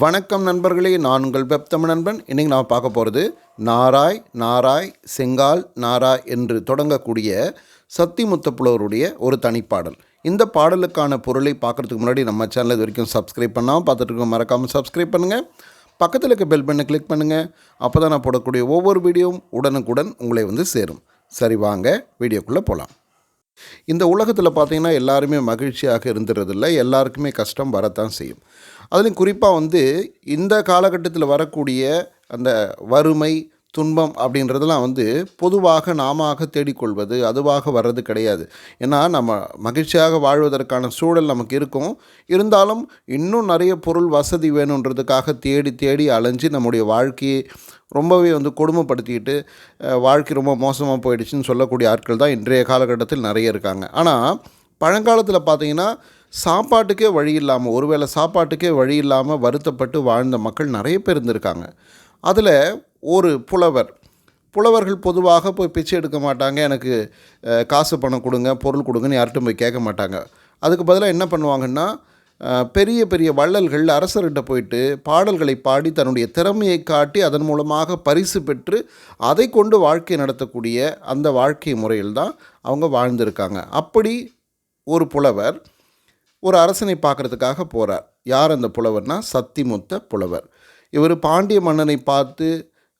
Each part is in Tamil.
வணக்கம் நண்பர்களே நான் உங்கள் வெப் தமிழ் நண்பன். இன்றைக்கி நான் பார்க்க போகிறது நாராய் நாராய் செங்கால் நாராய் என்று தொடங்கக்கூடிய சத்திமுத்த புலவருடைய ஒரு தனிப்பாடல். இந்த பாடலுக்கான பொருளை பார்க்குறதுக்கு முன்னாடி நம்ம சேனல் இது வரைக்கும் சப்ஸ்கிரைப் பண்ணாமல் பார்த்துட்டு மறக்காமல் சப்ஸ்கிரைப் பண்ணுங்கள் பக்கத்தில் இருக்க பெல் பண்ணை கிளிக் பண்ணுங்கள் அப்போ தான் நான் போடக்கூடிய ஒவ்வொரு வீடியோவும் உடனுக்குடன் உங்களை வந்து சேரும். சரி வாங்க வீடியோக்குள்ளே போகலாம் இந்த உலகத்தில் பார்த்திங்கன்னா எல்லாருமே மகிழ்ச்சியாக இருந்துறதில்ல. எல்லாருக்குமே கஷ்டம் வரத்தான் செய்யும். அதுலேயும் குறிப்பாக வந்து இந்த காலகட்டத்தில் வரக்கூடிய அந்த வறுமை துன்பம் அப்படின்றதெல்லாம் வந்து பொதுவாக நாம தேடிக்கொள்வது அதுவாக வர்றது கிடையாது. ஏன்னா நம்ம மகிழ்ச்சியாக வாழ்வதற்கான சூழல் நமக்கு இருக்கும். இருந்தாலும் இன்னும் நிறைய பொருள் வசதி வேணுன்றதுக்காக தேடி தேடி அலைஞ்சு நம்முடைய வாழ்க்கையை ரொம்பவே வந்து கொடுமைப்படுத்திக்கிட்டு வாழ்க்கை ரொம்ப மோசமாக போயிடுச்சுன்னு சொல்லக்கூடிய ஆட்கள் தான் இன்றைய காலகட்டத்தில் நிறைய இருக்காங்க. ஆனால் பழங்காலத்தில் பார்த்தீங்கன்னா சாப்பாட்டுக்கே வழி இல்லாமல் ஒருவேளை சாப்பாட்டுக்கே வழி இல்லாமல் வருத்தப்பட்டு வாழ்ந்த மக்கள் நிறைய பேர் இருந்திருக்காங்க. அதில் ஒரு புலவர் புலவர்கள் பொதுவாக போய் பிச்சை எடுக்க மாட்டாங்க எனக்கு காசு பணம் கொடுங்க பொருள் கொடுங்கன்னு யார்கிட்டும் போய் கேட்க மாட்டாங்க. அதுக்கு பதிலாக என்ன பண்ணுவாங்கன்னா பெரிய பெரிய வள்ளல்கள் அரசர்கிட்ட போயிட்டு பாடல்களை பாடி தன்னுடைய திறமையை காட்டி அதன் மூலமாக பரிசு பெற்று அதை கொண்டு வாழ்க்கை நடத்தக்கூடிய அந்த வாழ்க்கை முறையில் தான் அவங்க வாழ்ந்திருக்காங்க. அப்படி ஒரு புலவர் ஒரு அரசனை பார்க்கறதுக்காக போகிறார் யார் அந்த புலவர்னா? சத்திமுத்த புலவர். இவர் பாண்டிய மன்னனை பார்த்து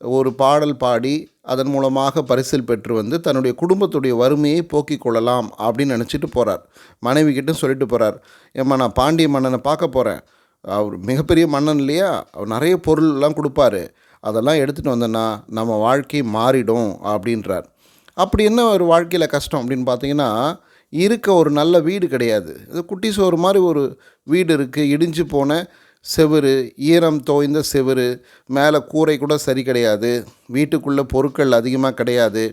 ஒரு பாடல் பாடி அதன் மூலமாக பரிசில் பெற்று வந்து தன்னுடைய குடும்பத்துடைய வறுமையை போக்கிக் கொள்ளலாம் அப்படின்னு நினச்சிட்டு போகிறார் மனைவி கிட்ட சொல்லிட்டு போகிறார் ஏம்மா நான் பாண்டிய மன்னனை பார்க்க போகிறேன் அவர் மிகப்பெரிய மன்னன் இல்லையா? அவர் நிறைய பொருள்லாம் கொடுப்பாரு. அதெல்லாம் எடுத்துகிட்டு வந்தேன்னா நம்ம வாழ்க்கை மாறிடும் அப்படின்றார். அப்படி என்ன ஒரு வாழ்க்கையில் கஷ்டம் அப்படின்னு பார்த்தீங்கன்னா இருக்க ஒரு நல்ல வீடு கிடையாது. இது குட்டி சோறு மாதிரி ஒரு வீடு இருக்குது இடிஞ்சு போன செவுரு ஈரம் தோய்ந்த செவுரு மேலே கூரை கூட சரி கிடையாது. வீட்டுக்குள்ளே பொருட்கள் அதிகமாக கிடையாது.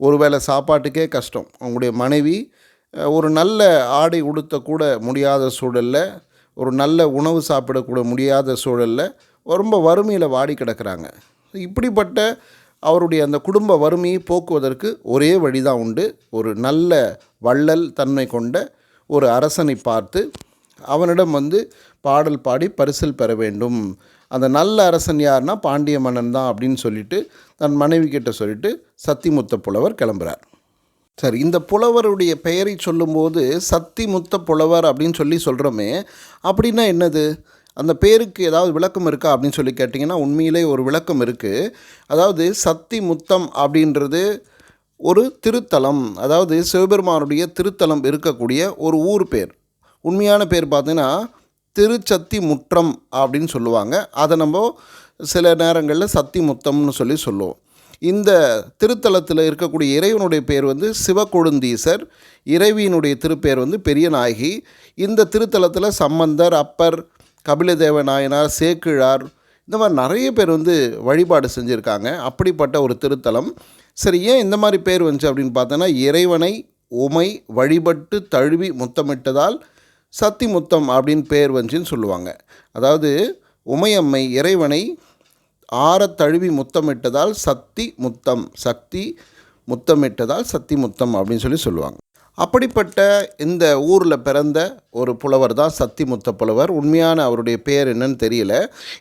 ஒருவேளை சாப்பாட்டுக்கே கஷ்டம். அவங்களுடைய மனைவி ஒரு நல்ல ஆடை உடுத்த கூட முடியாத சூழலில் ஒரு நல்ல உணவு சாப்பிடக்கூட முடியாத சூழலில் ரொம்ப வறுமையில் வாடி கிடக்கிறாங்க. இப்படிப்பட்ட அவருடைய அந்த குடும்ப வறுமையை போக்குவதற்கு ஒரே வழி தான் உண்டு. ஒரு நல்ல வள்ளல் தன்மை கொண்ட ஒரு அரசனை பார்த்து அவனிடம் வந்து பாடல் பாடி பரிசில் பெற வேண்டும். அந்த நல்ல அரசன் யார்னா பாண்டிய மன்னன் தான் அப்படின்னு சொல்லிட்டு தன் மனைவி கிட்ட சொல்லிட்டு சத்திமுத்த புலவர் கிளம்புறார். சரி இந்த புலவருடைய பெயரை சொல்லும்போது சத்திமுத்த புலவர் அப்படின்னு சொல்லி சொல்கிறோமே அப்படின்னா என்னது? அந்த பேருக்கு ஏதாவது விளக்கம் இருக்கா அப்படின்னு சொல்லி கேட்டிங்கன்னா உண்மையிலே ஒரு விளக்கம் இருக்குது அதாவது சத்தி முத்தம் அப்படின்றது ஒரு திருத்தலம். அதாவது சிவபெருமானுடைய திருத்தலம் இருக்கக்கூடிய ஒரு ஊர் பேர். உண்மையான பேர் பார்த்தீங்கன்னா திருச்சத்தி முற்றம் அப்படின்னு சொல்லுவாங்க. அதை நம்ம சில நேரங்களில் சத்தி முத்தம்னு சொல்லி சொல்லுவோம். இந்த திருத்தலத்தில் இருக்கக்கூடிய இறைவனுடைய பேர் வந்து சிவக்கொழுந்தீசர். இறைவியினுடைய திருப்பேர் வந்து பெரியநாயகி. இந்த திருத்தலத்தில் சம்பந்தர் அப்பர் கபிலதேவ நாயனார் சேக்கிழார் இந்த மாதிரி நிறைய பேர் வந்து வழிபாடு செஞ்சுருக்காங்க. அப்படிப்பட்ட ஒரு திருத்தலம். சரி ஏன் இந்த மாதிரி பேர் வந்துச்சு அப்படின்னு பார்த்தோன்னா இறைவனை உமை வழிபட்டு தழுவி முத்தமிட்டதால் சத்தி முத்தம் அப்படின்னு பேர் வந்துச்சுன்னு சொல்லுவாங்க. அதாவது உமையம்மை இறைவனை ஆற தழுவி முத்தமிட்டதால் சக்தி முத்தம் சக்தி முத்தமிட்டதால் சக்தி முத்தம் அப்படின்னு சொல்லி சொல்லுவாங்க. அப்படிப்பட்ட இந்த ஊரில் பிறந்த ஒரு புலவர் தான் சத்திமுத்த புலவர். உண்மையான அவருடைய பேர் என்னன்னு தெரியல.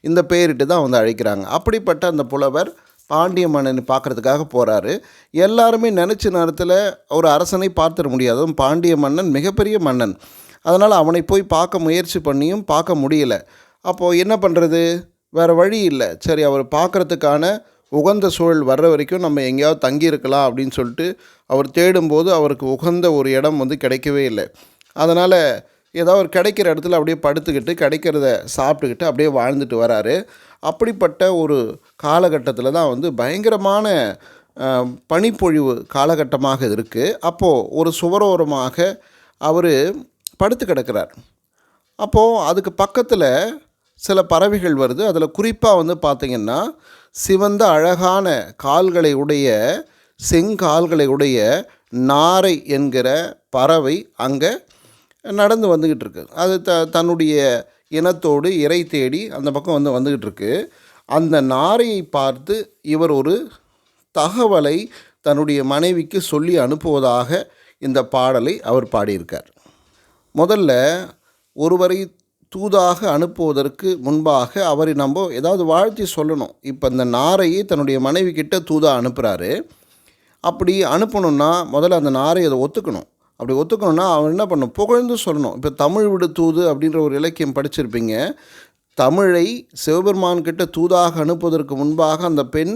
இந்த பேரிட்டு தான் வந்து அழைக்கிறாங்க. அப்படிப்பட்ட அந்த புலவர் பாண்டிய மன்னனை பார்க்குறதுக்காக போகிறாரு எல்லாருமே நினச்ச நேரத்தில் ஒரு அரசனை பார்த்துட முடியாது. அதுவும் பாண்டிய மன்னன் மிகப்பெரிய மன்னன். அதனால் அவனை போய் பார்க்க முயற்சி பண்ணியும் பார்க்க முடியல. அப்போது என்ன பண்ணுறது வேறு வழி இல்லை. சரி அவர் பார்க்குறதுக்கான உகந்த சூழல் வர்ற வரைக்கும் நம்ம எங்கேயாவது தங்கி இருக்கலாம் அப்படின்னு சொல்லிட்டு அவர் தேடும்போது அவருக்கு உகந்த ஒரு இடம் வந்து கிடைக்கவே இல்லை. அதனால் ஏதாவது ஒரு கிடைக்கிற இடத்துல அப்படியே படுத்துக்கிட்டு கிடைக்கிறத சாப்பிட்டுக்கிட்டு அப்படியே வாழ்ந்துட்டு வராரு. அப்படிப்பட்ட ஒரு காலகட்டத்தில் தான் வந்து பயங்கரமான பனிப்பொழிவு காலகட்டமாக இருக்குது அப்போது ஒரு சுவரோரமாக அவர் படுத்து கிடக்கிறார். அப்போது அதுக்கு பக்கத்தில் சில பறவைகள் வருது. அதில் குறிப்பாக வந்து பார்த்திங்கன்னா சிவந்த அழகான கால்களை உடைய செங்கால்களை உடைய நாரை என்கிற பறவை அங்கே நடந்து வந்துக்கிட்டு இருக்கு அது த தன்னுடைய இனத்தோடு இறை தேடி அந்த பக்கம் வந்து வந்துக்கிட்டு இருக்கு அந்த நாரையை பார்த்து இவர் ஒரு தகவலை தன்னுடைய மனைவிக்கு சொல்லி அனுப்புவதாக இந்த பாடலை அவர் பாடியிருக்கார். முதல்ல ஒருவரை தூதாக அனுப்புவதற்கு முன்பாக அவரை நம்ம ஏதாவது வாழ்த்தி சொல்லணும். இப்போ இந்த நாரையை தன்னுடைய மனைவி கிட்ட தூதாக அனுப்புகிறாரு அப்படி அனுப்பணும்னா முதல்ல அந்த நாரை அதை ஒத்துக்கணும். அப்படி ஒத்துக்கணும்னா அவர் என்ன பண்ணணும்? புகழ்ந்து சொல்லணும். இப்போ தமிழ் விடு தூது அப்படின்ற ஒரு இலக்கியம் படிச்சிருப்பீங்க. தமிழை சிவபெருமான் கிட்ட தூதாக அனுப்புவதற்கு முன்பாக அந்த பெண்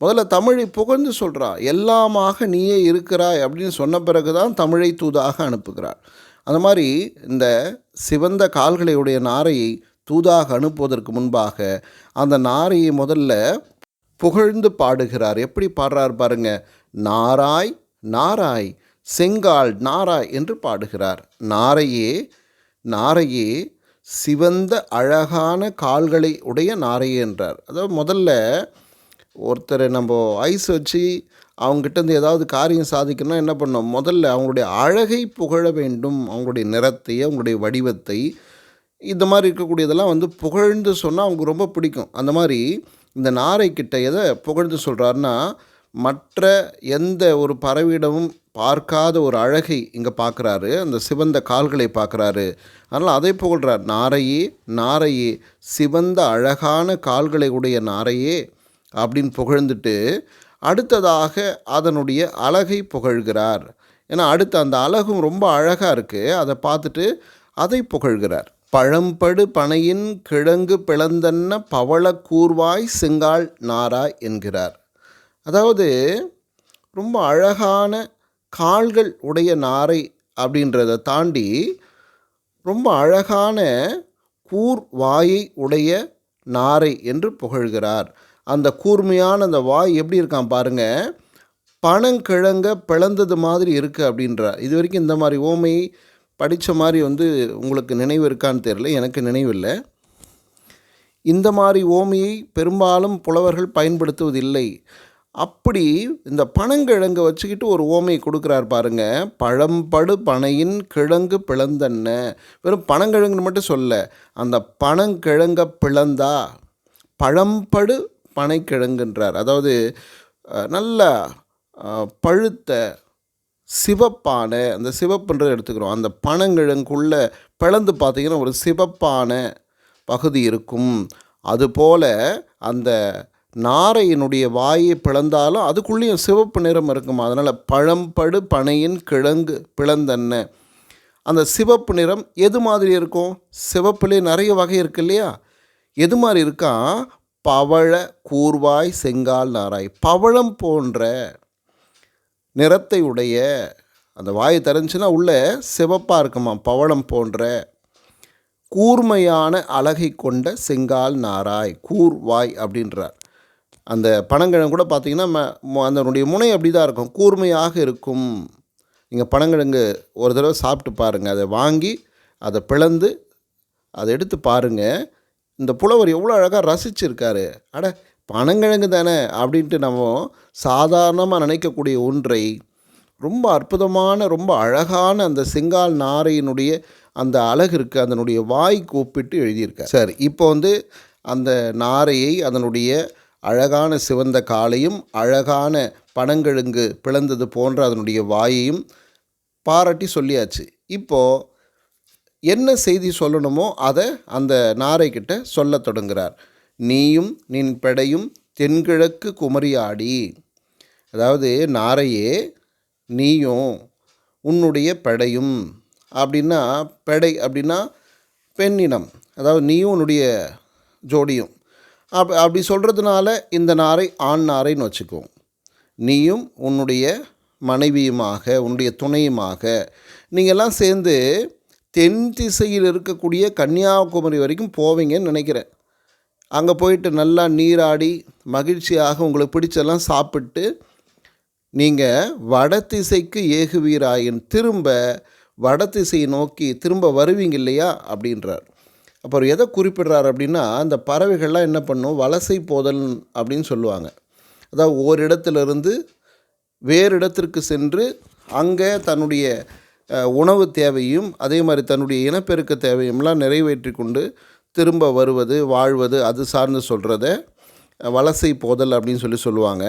முதல்ல தமிழை புகழ்ந்து சொல்கிறா எல்லாமாக நீயே இருக்கிறாய் அப்படின்னு சொன்ன பிறகு தான் தமிழை தூதாக அனுப்புகிறார் அந்த மாதிரி இந்த சிவந்த கால்களையுடைய நாரையை தூதாக அனுப்புவதற்கு முன்பாக அந்த நாரையை முதல்ல புகழ்ந்து பாடுகிறார். எப்படி பாடுறார் பாருங்க. நாராய் நாராய் செங்கால் நாராய் என்று பாடுகிறார். நாரையே நாரையே சிவந்த அழகான கால்களை உடைய நாரையே என்றார். அதாவது முதல்ல ஒருத்தரை நம்ம ஐஸ் வச்சு அவங்ககிட்ட இருந்து ஏதாவது காரியம் சாதிக்கணும்னா என்ன பண்ணோம் முதல்ல அவங்களுடைய அழகை புகழ வேண்டும். அவங்களுடைய நிறத்தை அவங்களுடைய வடிவத்தை. இந்த மாதிரி இருக்கக்கூடியதெல்லாம் வந்து புகழ்ந்து சொன்னால் அவங்களுக்கு ரொம்ப பிடிக்கும். அந்த மாதிரி இந்த நாரை கிட்ட எதை புகழ்ந்து சொல்கிறாருன்னா மற்ற எந்த ஒரு பறவையிடமும் பார்க்காத ஒரு அழகை இங்கே பார்க்குறாரு அந்த சிவந்த கால்களை பார்க்குறாரு அதனால் அதை புகழ்கிறார் நாரையே நாரையே சிவந்த அழகான கால்களை உடைய நாரையே அப்படின்னு புகழ்ந்துட்டு அடுத்ததாக அதனுடைய அழகை புகழ்கிறார். ஏன்னா அடுத்து அந்த அழகும் ரொம்ப அழகாக இருக்குது அதை பார்த்துட்டு அதை புகழ்கிறார். பழம்படு பனையின் கிழங்கு பிளந்தன்ன பவள கூர்வாய் செங்கால் நாராய் என்கிறார். அதாவது ரொம்ப அழகான கால்கள் உடைய நாரை அப்படின்றத தாண்டி ரொம்ப அழகான கூர் வாயை உடைய நாரை என்று புகழ்கிறார். அந்த கூர்மையான அந்த வாய் எப்படி இருக்கான் பாருங்கள் பனங்கிழங்க பிளந்தது மாதிரி இருக்குது அப்படின்றார். இது வரைக்கும் இந்த மாதிரி ஓமை படித்த மாதிரி வந்து உங்களுக்கு நினைவு இருக்கான்னு தெரியல. எனக்கு நினைவில்லை இந்த மாதிரி ஓமையை பெரும்பாலும் புலவர்கள் பயன்படுத்துவதில்லை. அப்படி இந்த பனங்கிழங்கை வச்சுக்கிட்டு ஒரு ஓமையை கொடுக்குறார் பாருங்க. பழம்படு பனையின் கிழங்கு பிளந்தன்ன வெறும் பனங்கிழங்குன்னு மட்டும் சொல்ல. அந்த பனங்கிழங்க பிளந்தா. பழம்படு பனைக்கிழங்குன்றார். அதாவது நல்ல பழுத்த சிவப்பான அந்த சிவப்புன்றதை எடுத்துக்கிறோம். அந்த பனங்கிழங்குள்ள பிளந்து பார்த்திங்கன்னா ஒரு சிவப்பான பகுதி இருக்கும். அதுபோல் அந்த நாரையினுடைய வாயை பிளந்தாலும் அதுக்குள்ளேயும் சிவப்பு நிறம் இருக்குமா? அதனால் பழம்படு பனையின் கிழங்கு பிளந்தன்ன. அந்த சிவப்பு நிறம் எது மாதிரி இருக்கும்? சிவப்புலேயே நிறைய வகை இருக்கு இல்லையா? எது மாதிரி இருக்கா? பவழ கூர்வாய் செங்கால் நாராய். பவழம் போன்ற நிறத்தை உடைய அந்த வாய் திறந்துச்சுன்னா உள்ளே சிவப்பாக இருக்குமா? பவளம் போன்ற கூர்மையான அழகை கொண்ட செங்கால் நாராய் கூர்வாய் அப்படின்றார். அந்த பனங்கிழங்கு கூட பார்த்தீங்கன்னா அதனுடைய முனை அப்படி தான் இருக்கும். கூர்மையாக இருக்கும். நீங்கள் பனங்கிழங்கு ஒரு தடவை சாப்பிட்டு பாருங்கள் அதை வாங்கி அதை பிளந்து அதை எடுத்து பாருங்கள் இந்த புலவர் எவ்வளோ அழகாக ரசிச்சிருக்காரு. அட பனங்கிழங்கு தானே அப்படின்ட்டு நம்ம சாதாரணமாக நினைக்கக்கூடிய ஒன்றை ரொம்ப அற்புதமான ரொம்ப அழகான அந்த செங்கால் நாரையினுடைய அந்த அழகு இருக்குது அதனுடைய வாய் கூப்பிட்டு எழுதியிருக்கார். சரி இப்போ வந்து அந்த நாரையை அதனுடைய அழகான சிவந்த காலையும் அழகான பனங்கிழங்கு பிளந்தது போன்ற அதனுடைய வாயையும் பாராட்டி சொல்லியாச்சு. இப்போது என்ன செய்தி சொல்லணுமோ அதை அந்த நாரைக்கிட்ட சொல்லத் தொடங்குகிறார் நீயும் நின் பெடையும் தென்கிழக்கு குமரியாடி. அதாவது நாரையே நீயும் உன்னுடைய பெடையும். அப்படின்னா பெடை அப்படின்னா பெண்ணினம். அதாவது நீயும் உன்னுடைய ஜோடியும். அப் அப்படி சொல்கிறதுனால இந்த நாரை ஆண் நாரைன்னு வச்சுக்குவோம் நீயும் உன்னுடைய மனைவியுமாக உன்னுடைய துணையுமாக. நீங்கள்லாம் சேர்ந்து தென் திசையில் இருக்கக்கூடிய கன்னியாகுமரி வரைக்கும் போவீங்கன்னு நினைக்கிறேன். அங்கே போயிட்டு நல்லா நீராடி மகிழ்ச்சியாக உங்களுக்கு பிடிச்செல்லாம் சாப்பிட்டு நீங்கள் வடதிசைக்கு ஏகுவீராயின் திரும்ப வடதிசையை நோக்கி திரும்ப வருவீங்க இல்லையா? அப்படின்றார். அப்புறம் எதை குறிப்பிடுறார் அப்படின்னா அந்த பறவைகள்லாம் என்ன பண்ணும்? வலசை போதல் அப்படின்னு சொல்லுவாங்க. அதாவது ஓரிடத்திலிருந்து வேறு இடத்திற்கு சென்று அங்கே தன்னுடைய உணவு தேவையும் அதே மாதிரி தன்னுடைய இனப்பெருக்க தேவையும்லாம் நிறைவேற்றி கொண்டு திரும்ப வருவது வாழ்வது அது சார்ந்து சொல்கிறத வலசை போதல் அப்படின்னு சொல்லி சொல்லுவாங்க.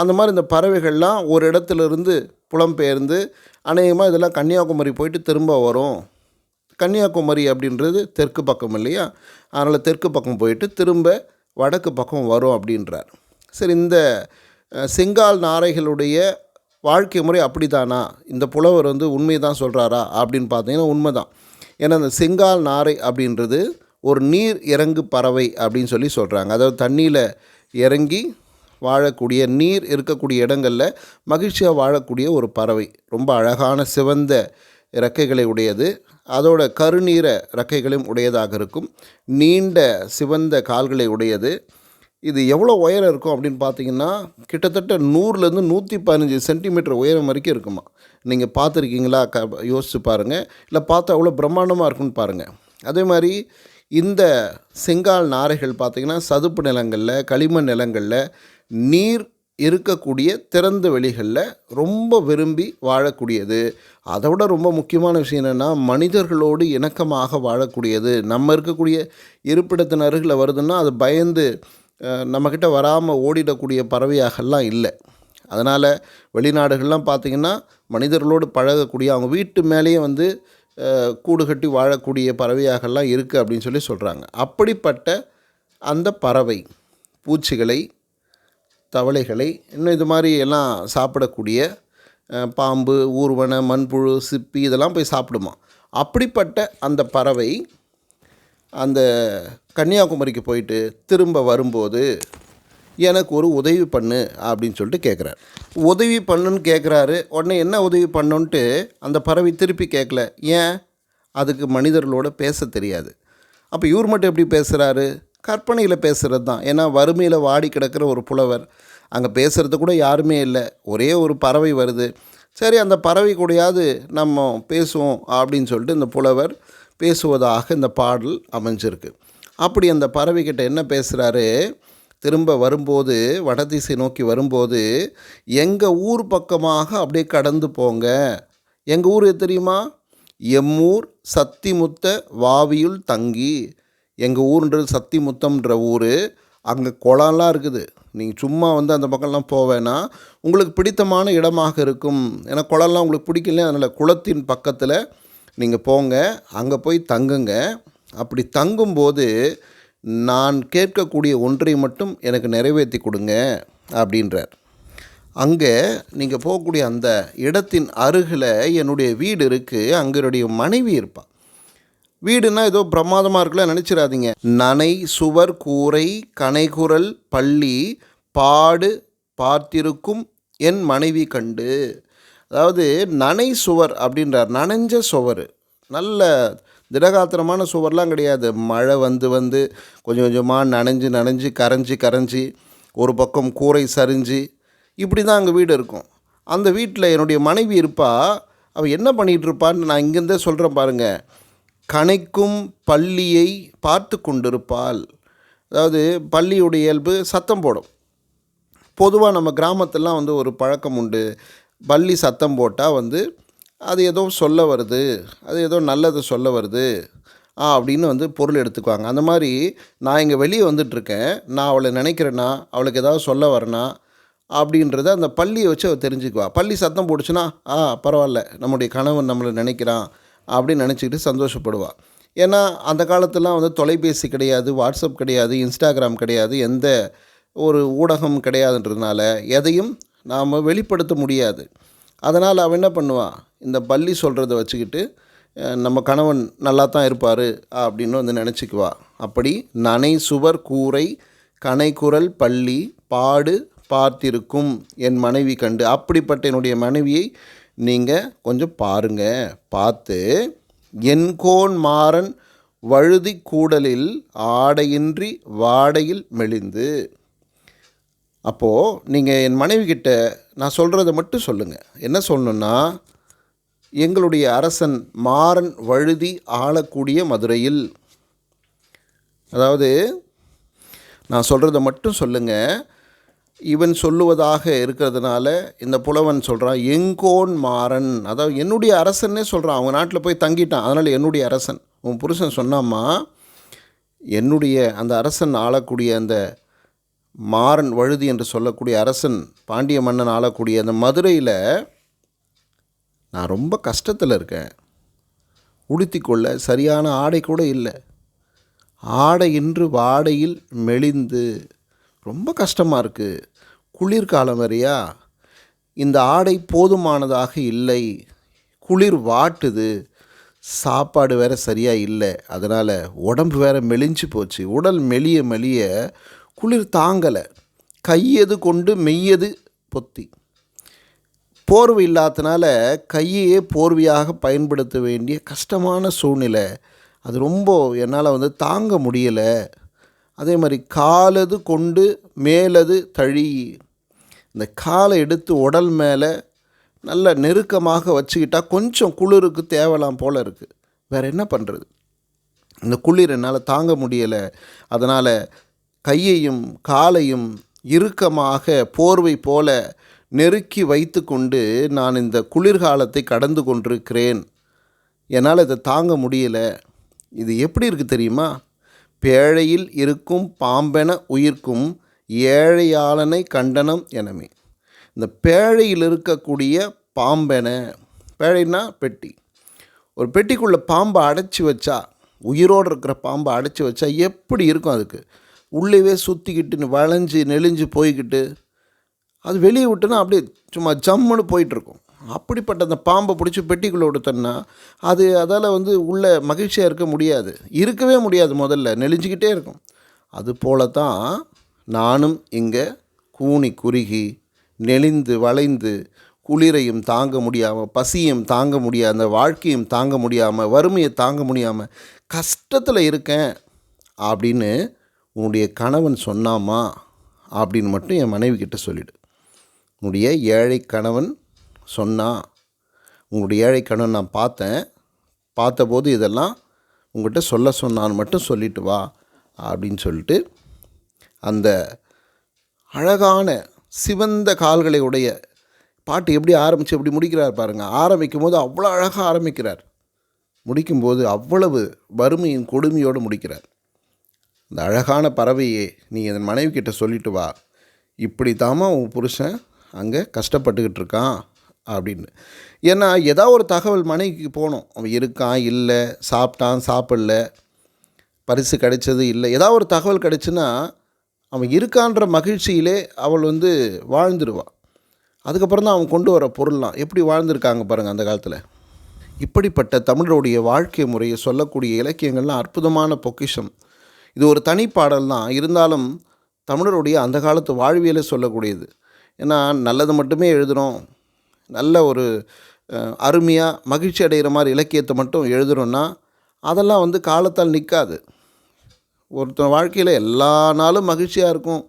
அந்த மாதிரி இந்த பறவைகள்லாம் ஒரு இடத்துல இருந்து புலம்பெயர்ந்து அநேகமாக இதெல்லாம் கன்னியாகுமரி போயிட்டு திரும்ப வரும். கன்னியாகுமரி அப்படின்றது தெற்கு பக்கம் இல்லையா? அதனால் தெற்கு பக்கம் போயிட்டு திரும்ப வடக்கு பக்கம் வரும் அப்படின்றார். சரி இந்த செங்கால் நாரைகளுடைய வாழ்க்கை முறை அப்படி தானா இந்த புலவர் வந்து உண்மை தான் சொல்கிறாரா அப்படின்னு பார்த்தீங்கன்னா உண்மை தான் ஏன்னா அந்த செங்கால் நாரை அப்படின்றது ஒரு நீர் இறங்கு பறவை அப்படின்னு சொல்லி சொல்கிறாங்க அதாவது தண்ணியில் இறங்கி வாழக்கூடிய நீர் இருக்கக்கூடிய இடங்களில் மகிழ்ச்சியாக வாழக்கூடிய ஒரு பறவை. ரொம்ப அழகான சிவந்த இறக்கைகளை உடையது. அதோட கருநீர இறக்கைகளையும் உடையதாக இருக்கும். நீண்ட சிவந்த கால்களை உடையது. இது எவ்வளோ உயரம் இருக்கும் அப்படின்னு பார்த்தீங்கன்னா கிட்டத்தட்ட நூறுலேருந்து நூற்றி பதினஞ்சு சென்டிமீட்டர் உயரம் வரைக்கும் இருக்குமா? நீங்கள் பார்த்துருக்கீங்களா? க யோசிச்சு பாருங்கள் இல்லை பார்த்தா அவ்வளோ பிரம்மாண்டமாக இருக்கும்னு பாருங்கள் அதே மாதிரி இந்த செங்கால் நாரைகள் பார்த்திங்கன்னா சதுப்பு நிலங்களில் களிமண் நிலங்களில் நீர் இருக்கக்கூடிய திறந்த வெளிகளில் ரொம்ப விரும்பி வாழக்கூடியது. அதை விட ரொம்ப முக்கியமான விஷயம் என்னென்னா மனிதர்களோடு இணக்கமாக வாழக்கூடியது. நம்ம இருக்கக்கூடிய இருப்பிடத்தின் அருகில் வருதுன்னா அது பயந்து நம்மக்கிட்ட வராமல் ஓடிடக்கூடிய பறவையாகலாம் இல்லை. அதனால் வெளிநாடுகள்லாம் பார்த்திங்கன்னா மனிதர்களோடு பழகக்கூடிய அவங்க வீட்டு மேலேயே வந்து கூடு கட்டி வாழக்கூடிய பறவையாகலாம் இருக்குது அப்படின்னு சொல்லி சொல்கிறாங்க அப்படிப்பட்ட அந்த பறவை பூச்சிகளை தவளைகளை இன்னும் இது மாதிரி எல்லாம் சாப்பிடக்கூடிய பாம்பு ஊர்வன மண்புழு சிப்பி இதெல்லாம் போய் சாப்பிடுமா? அப்படிப்பட்ட அந்த பறவை அந்த கன்னியாகுமரிக்கு போயிட்டு திரும்ப வரும்போது எனக்கு ஒரு உதவி பண்ணு அப்படின்னு சொல்லிட்டு கேட்குறாரு உதவி பண்ணுன்னு கேட்குறாரு உடனே என்ன உதவி பண்ணுன்ட்டு அந்த பறவை திருப்பி கேட்கல ஏன்? அதுக்கு மனிதர்களோட பேச தெரியாது. அப்போ இவர் மட்டும் எப்படி பேசுகிறாரு கற்பனையில் பேசுகிறது தான். ஏன்னா வறுமையில் வாடி கிடக்கிற ஒரு புலவர். அங்கே பேசுகிறது கூட யாருமே இல்லை. ஒரே ஒரு பறவை வருது. சரி அந்த பறவை கூடயாவது நம்ம பேசுவோம் அப்படின்னு சொல்லிட்டு இந்த புலவர் பேசுவதாக இந்த பாடல் அமைஞ்சிருக்கு. அப்படி அந்த பறவைக்கிட்ட என்ன பேசுகிறாரு திரும்ப வரும்போது வடதிசை நோக்கி வரும்போது எங்கள் ஊர் பக்கமாக அப்படியே கடந்து போங்க. எங்கள் ஊர் தெரியுமா? எம்மூர் சத்திமுத்த வாவியுள் தங்கி. எங்கள் ஊருன்றது சத்திமுத்தம்ன்ற ஊர். அங்கே குளம்லாம் இருக்குது. நீங்கள் சும்மா வந்து அந்த பக்கம்லாம் போவேன்னா உங்களுக்கு பிடித்தமான இடமாக இருக்கும். ஏன்னா குளம்லாம் உங்களுக்கு பிடிக்கல அதனால் குளத்தின் பக்கத்தில் நீங்கள் போங்க அங்கே போய் தங்குங்க. அப்படி தங்கும்போது நான் கேட்கக்கூடிய ஒன்றை மட்டும் எனக்கு நிறைவேற்றி கொடுங்க அப்படின்றார். அங்கே நீங்கள் போகக்கூடிய அந்த இடத்தின் அருகில் என்னுடைய வீடு இருக்குது அங்கே மனைவி இருப்பாள் வீடுனா ஏதோ பிரமாதமாக இருக்குல்ல நினச்சிடாதீங்க நனை சுவர் கூரை கனைகுரல் பள்ளி பாடு பார்த்திருக்கும் என் மனைவி கண்டு அதாவது நனை சுவர் அப்படின்றார். நனைஞ்ச சுவர். நல்ல திடகாத்திரமான சுவர்லாம் கிடையாது. மழை வந்து வந்து கொஞ்சம் கொஞ்சமாக நனைஞ்சு நனைஞ்சு கரைஞ்சி கரைஞ்சி ஒரு பக்கம் கூரை சரிஞ்சு இப்படி தான் அங்கே வீடு இருக்கும். அந்த வீட்டில் என்னுடைய மனைவி இருப்பா. அவள் என்ன பண்ணிகிட்டு இருப்பான்னு நான் இங்கேருந்தே சொல்கிறேன் பாருங்கள் கணைக்கும் பள்ளியை பார்த்து கொண்டிருப்பாள். அதாவது பள்ளியுடைய இயல்பு சத்தம் போடும். பொதுவாக நம்ம கிராமத்திலாம் வந்து ஒரு பழக்கம் உண்டு. பள்ளி சத்தம் போட்டால் வந்து அது ஏதோ சொல்ல வருது அது ஏதோ நல்லது சொல்ல வருது ஆ அப்படின்னு வந்து பொருள் எடுத்துக்குவாங்க. அந்த மாதிரி நான் இங்கே வெளியே வந்துட்டுருக்கேன். நான் அவளை நினைக்கிறேன்னா அவளுக்கு ஏதாவது சொல்ல வரேனா அப்படின்றத அந்த பள்ளியை வச்சு அவள் தெரிஞ்சுக்குவா. பள்ளி சத்தம் போட்டுச்சுன்னா ஆ பரவாயில்ல நம்முடைய கணவன் நம்மளை நினைக்கிறான் அப்படின்னு நினச்சிக்கிட்டு சந்தோஷப்படுவாள் ஏன்னா அந்த காலத்துலாம் வந்து தொலைபேசி கிடையாது வாட்ஸ்அப் கிடையாது இன்ஸ்டாகிராம் கிடையாது எந்த ஒரு ஊடகம் கிடையாதுன்றதுனால எதையும் நாம் வெளிப்படுத்த முடியாது. அதனால் அவன் என்ன பண்ணுவான்? இந்த பள்ளி சொல்கிறத வச்சுக்கிட்டு நம்ம கணவன் நல்லா தான் இருப்பார் அப்படின்னு வந்து நினச்சிக்குவா அப்படி நனை சுவர் கூரை கனைக்குரல் பள்ளி பாடு பார்த்திருக்கும் என் மனைவி கண்டு. அப்படிப்பட்ட என்னுடைய மனைவியை நீங்கள் கொஞ்சம் பாருங்க. பார்த்து என்கோன் மாறன் வழுதி கூடலில் ஆடையின்றி வாடையில் மெலிந்து அப்போது நீங்கள் என் மனைவிக்கிட்ட நான் சொல்கிறத மட்டும் சொல்லுங்கள் என்ன சொல்லணுன்னா எங்களுடைய அரசன் மாறன் வழுதி ஆளக்கூடிய மதுரையில். அதாவது நான் சொல்கிறத மட்டும் சொல்லுங்கள் இவன் சொல்லுவதாக இருக்கிறதுனால இந்த புலவன் சொல்கிறான் எங்கோன் மாறன். அதாவது என்னுடைய அரசன்னே சொல்கிறான் அவங்க நாட்டில் போய் தங்கிட்டான். அதனால் என்னுடைய அரசன். உன் புருஷன் சொன்னாம்மா என்னுடைய அந்த அரசன் ஆளக்கூடிய அந்த மாறன் வழுதி என்று சொல்லக்கூடிய அரசன் பாண்டிய மன்னன் ஆளக்கூடிய அந்த மதுரையில் நான் ரொம்ப கஷ்டத்தில் இருக்கேன். உடுத்திக்கொள்ள சரியான ஆடை கூட இல்லை. ஆடை இன்று வாடையில் மெலிந்து ரொம்ப கஷ்டமாக இருக்குது குளிர்காலம் வரையா? இந்த ஆடை போதுமானதாக இல்லை. குளிர் வாட்டுது. சாப்பாடு வேற சரியாக இல்லை. அதனால் உடம்பு வேற மெலிஞ்சு போச்சு. உடல் மெலிய மெலிய குளிர் தாங்கலை. கையது கொண்டு மெய்யது பொத்தி. போர்வை இல்லாதனால கையையே போர்வையாக பயன்படுத்த வேண்டிய கஷ்டமான சூழ்நிலை. அது ரொம்ப என்னால் வந்து தாங்க முடியலை. அதே மாதிரி காலது கொண்டு மேலது தழி. இந்த காலை எடுத்து உடல் மேலே நல்ல நெருக்கமாக வச்சுக்கிட்டால் கொஞ்சம் குளிருக்கு தேவலாம் போல் இருக்குது வேறு என்ன பண்ணுறது இந்த குளிர் என்னால் தாங்க முடியலை. அதனால் கையையும் காலையும் இறுக்கமாக போர்வை போல நெருக்கி வைத்து கொண்டு நான் இந்த குளிர்காலத்தை கடந்து கொண்டிருக்கிறேன். என்னால் இதை தாங்க முடியலை. இது எப்படி இருக்குது தெரியுமா? பேழையில் இருக்கும் பாம்பென உயிர்க்கும் ஏழையாளனை கண்டனம் எனமே. இந்த பேழையில் இருக்கக்கூடிய பாம்பென பேழைன்னா பெட்டி. ஒரு பெட்டிக்குள்ளே பாம்பை அடைச்சி வச்சா உயிரோடு இருக்கிற பாம்பை அடைச்சி வச்சா எப்படி இருக்கும் அதுக்கு? உள்ளேவே சுற்றிக்கிட்டு வளைஞ்சு நெளிஞ்சு போய்கிட்டு அது வெளியே விட்டுனா அப்படியே சும்மா ஜம்முன்னு போயிட்டுருக்கும். அப்படிப்பட்ட அந்த பாம்பை பிடிச்சி பெட்டிக்குள்ளே விடுத்தோன்னா அது அதால் வந்து உள்ளே மகிழ்ச்சியாக இருக்க முடியாது. இருக்கவே முடியாது முதல்ல நெளிஞ்சிக்கிட்டே இருக்கும். அது போல தான் நானும் இங்கே கூனி குறுகி நெளிந்து வளைந்து குளிரையும் தாங்க முடியாமல் பசியும் தாங்க முடியாத அந்த வாழ்க்கையும் தாங்க முடியாமல் வறுமையை தாங்க முடியாமல் கஷ்டத்தில் இருக்கேன் அப்படின்னு உன்னுடைய கணவன் சொன்னாமா அப்படின்னு மட்டும் என் மனைவி கிட்ட சொல்லிவிடு உன்னுடைய ஏழை கணவன் சொன்னா உங்களுடைய ஏழை கணவன் நான் பார்த்தேன் பார்த்தபோது இதெல்லாம் உங்கள்கிட்ட சொல்ல சொன்னான்னு மட்டும் சொல்லிட்டு வா அப்படின்னு சொல்லிட்டு அந்த அழகான சிவந்த கால்களை உடைய பாட்டு எப்படி ஆரம்பித்து எப்படி முடிக்கிறார் பாருங்கள் ஆரம்பிக்கும் போது அவ்வளோ அழகாக ஆரம்பிக்கிறார். முடிக்கும்போது அவ்வளவு வறுமையின் கொடுமையோடு முடிக்கிறார். அந்த அழகான பறவையே நீ என் மனைவி கிட்ட சொல்லிட்டு வா. இப்படி தாமா உன் புருஷன் அங்கே கஷ்டப்பட்டுக்கிட்டு இருக்கான் அப்படின்னு. ஏன்னா ஏதாவது ஒரு தகவல் மனைவிக்கு போகணும். அவன் இருக்கான் இல்லை சாப்பிட்டான் சாப்பிடல பரிசு கிடைச்சது இல்லை ஏதாவது ஒரு தகவல் கிடைச்சுன்னா அவன் இருக்கான்ற மகிழ்ச்சியிலே அவள் வந்து வாழ்ந்துருவாள் அதுக்கப்புறம் தான் அவன் கொண்டு வர பொருள்லாம். எப்படி வாழ்ந்திருக்காங்க பாருங்கள் அந்த காலத்தில். இப்படிப்பட்ட தமிழருடைய வாழ்க்கை முறையை சொல்லக்கூடிய இலக்கியங்கள்லாம் அற்புதமான பொக்கிஷம். இது ஒரு தனி பாடல் தான். இருந்தாலும் தமிழருடைய அந்த காலத்து வாழ்வியலை சொல்லக்கூடியது. ஏன்னா நல்லது மட்டுமே எழுதுகிறோம் நல்ல ஒரு அருமையாக மகிழ்ச்சி அடைகிற மாதிரி இலக்கியத்தை மட்டும் எழுதுகிறோன்னா அதெல்லாம் வந்து காலத்தால் நிற்காது ஒருத்தன் வாழ்க்கையில் எல்லா நாளும் மகிழ்ச்சியாக இருக்கும்.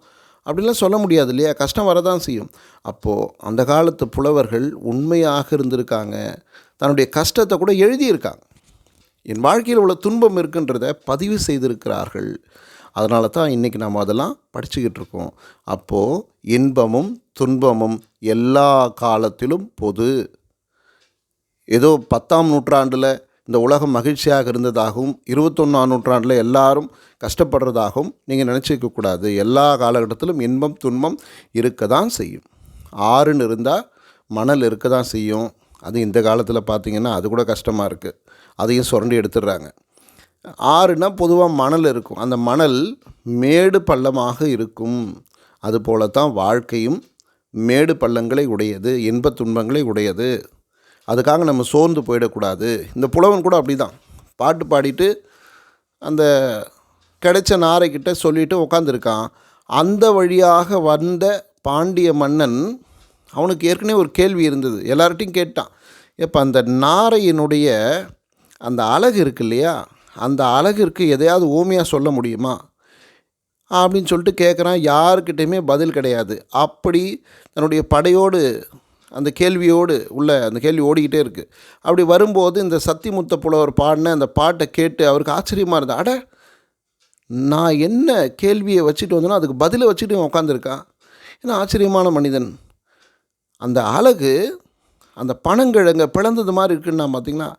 அப்படிலாம் சொல்ல முடியாது இல்லையா? கஷ்டம் வரதான் செய்யும். அப்போது அந்த காலத்து புலவர்கள் உண்மையாக இருந்திருக்காங்க. தன்னுடைய கஷ்டத்தை கூட எழுதியிருக்காங்க. என் வாழ்க்கையில் உள்ள துன்பம் இருக்குன்றத பதிவு செய்திருக்கிறார்கள். அதனால தான் இன்றைக்கி நாம் அதெல்லாம் படிச்சுக்கிட்டு இருக்கோம். அப்போது இன்பமும் துன்பமும் எல்லா காலத்திலும் பொது. ஏதோ பத்தாம் நூற்றாண்டில் இந்த உலகம் மகிழ்ச்சியாக இருந்ததாகவும் இருபத்தொன்னாம் நூற்றாண்டில் எல்லாரும் கஷ்டப்படுறதாகவும் நீங்கள் நினச்சிக்கக்கூடாது எல்லா காலகட்டத்திலும் இன்பம் துன்பம் இருக்க தான் செய்யும். ஆறுன்னு இருந்தால் மணல் இருக்க தான் செய்யும். அது இந்த காலத்தில் பார்த்திங்கன்னா அது கூட கஷ்டமாக இருக்குது அதையும் சுரண்டி எடுத்துடுறாங்க. ஆறுனா பொதுவாக மணல் இருக்கும். அந்த மணல் மேடு பள்ளமாக இருக்கும். அதுபோல தான் வாழ்க்கையும் மேடு பள்ளங்களை உடையது இன்ப துன்பங்களை உடையது. அதுக்காக நம்ம சோர்ந்து போயிடக்கூடாது. இந்த புலவன் கூட அப்படி தான் பாட்டு பாடிட்டு அந்த கிடைச்ச நாரைக்கிட்ட சொல்லிட்டு உக்காந்துருக்கான். அந்த வழியாக வந்த பாண்டிய மன்னன் அவனுக்கு ஏற்கனவே ஒரு கேள்வி இருந்தது. எல்லார்ட்டையும் கேட்டான். இப்போ அந்த நாரையினுடைய அந்த அழகு இருக்கு இல்லையா? அந்த அழகிற்கு எதையாவது ஊமையாக சொல்ல முடியுமா? அப்படின்னு சொல்லிட்டு கேட்குறான் யாருக்கிட்டையுமே பதில் கிடையாது. அப்படி தன்னுடைய படையோடு அந்த கேள்வியோடு உள்ள அந்த கேள்வி ஓடிக்கிட்டே இருக்குது அப்படி வரும்போது இந்த சத்திமுத்த புலவர் பாடின அந்த பாட்டை கேட்டு அவருக்கு ஆச்சரியமாக இருந்தா அட நான் என்ன கேள்வியை வச்சுட்டு வந்தேனோ அதுக்கு பதிலை வச்சுட்டு இவன் உட்காந்துருக்கான் ஏன்னா ஆச்சரியமான மனிதன். அந்த அழகு அந்த பனங்கிழங்க பிளந்தது மாதிரி இருக்குன்னா பார்த்தீங்கன்னா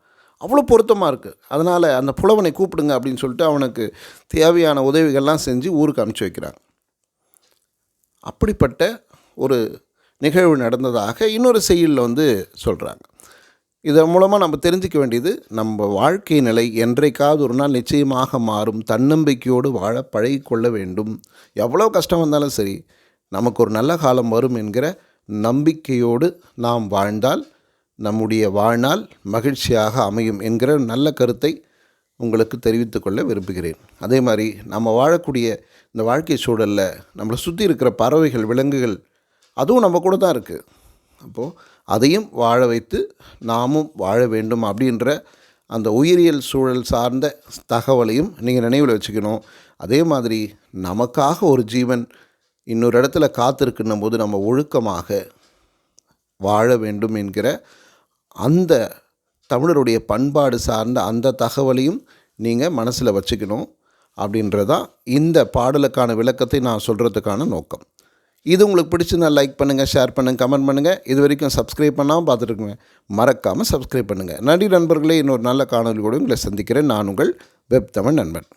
அவ்வளோ பொருத்தமாக இருக்குது அதனால் அந்த புலவனை கூப்பிடுங்க அப்படின்னு சொல்லிட்டு அவனுக்கு தேவையான உதவிகள்லாம் செஞ்சு ஊருக்கு அனுப்பிச்சி வைக்கிறாங்க. அப்படிப்பட்ட ஒரு நிகழ்வு நடந்ததாக இன்னொரு செய்யுளில் வந்து சொல்கிறாங்க இதன் மூலமாக நம்ம தெரிஞ்சுக்க வேண்டியது நம்ம வாழ்க்கை நிலை என்றைக்காவது ஒரு நாள் நிச்சயமாக மாறும். தன்னம்பிக்கையோடு வாழ பழகிக்கொள்ள வேண்டும். எவ்வளோ கஷ்டம் வந்தாலும் சரி நமக்கு ஒரு நல்ல காலம் வரும் என்கிற நம்பிக்கையோடு நாம் வாழ்ந்தால் நம்முடைய வாழ்நாள் மகிழ்ச்சியாக அமையும் என்கிற நல்ல கருத்தை உங்களுக்கு தெரிவித்துக்கொள்ள விரும்புகிறேன். அதே மாதிரி நம்ம வாழக்கூடிய இந்த வாழ்க்கை சூழலில் நம்மளை சுற்றி இருக்கிற பறவைகள் விலங்குகள் அதுவும் நம்ம கூட தான் இருக்குது அப்போது அதையும் வாழ வைத்து நாமும் வாழ வேண்டும் அப்படின்ற அந்த உயிரியல் சூழல் சார்ந்த தகவலையும் நீங்கள் நினைவில் வச்சுக்கணும். அதே மாதிரி நமக்காக ஒரு ஜீவன் இன்னொரு இடத்துல காத்திருக்குன்னும் போது நம்ம ஒழுக்கமாக வாழ வேண்டும் என்கிற அந்த தமிழருடைய பண்பாடு சார்ந்த அந்த தகவலையும் நீங்கள் மனசில் வச்சுக்கணும் அப்படின்றதான் இந்த பாடலுக்கான விளக்கத்தை நான் சொல்கிறதுக்கான நோக்கம். இது உங்களுக்கு பிடிச்சிருந்தா லைக் பண்ணுங்கள் ஷேர் பண்ணுங்கள் கமெண்ட் பண்ணுங்கள் இது வரைக்கும் சப்ஸ்கிரைப் பண்ணாமல் பார்த்துருக்குங்க மறக்காமல் சப்ஸ்கிரைப் பண்ணுங்கள் நன்றி நண்பர்களே இன்னொரு நல்ல காணொலியோடு உங்களை சந்திக்கிறேன். நான் உங்கள் வெப் தமிழ் நண்பன்.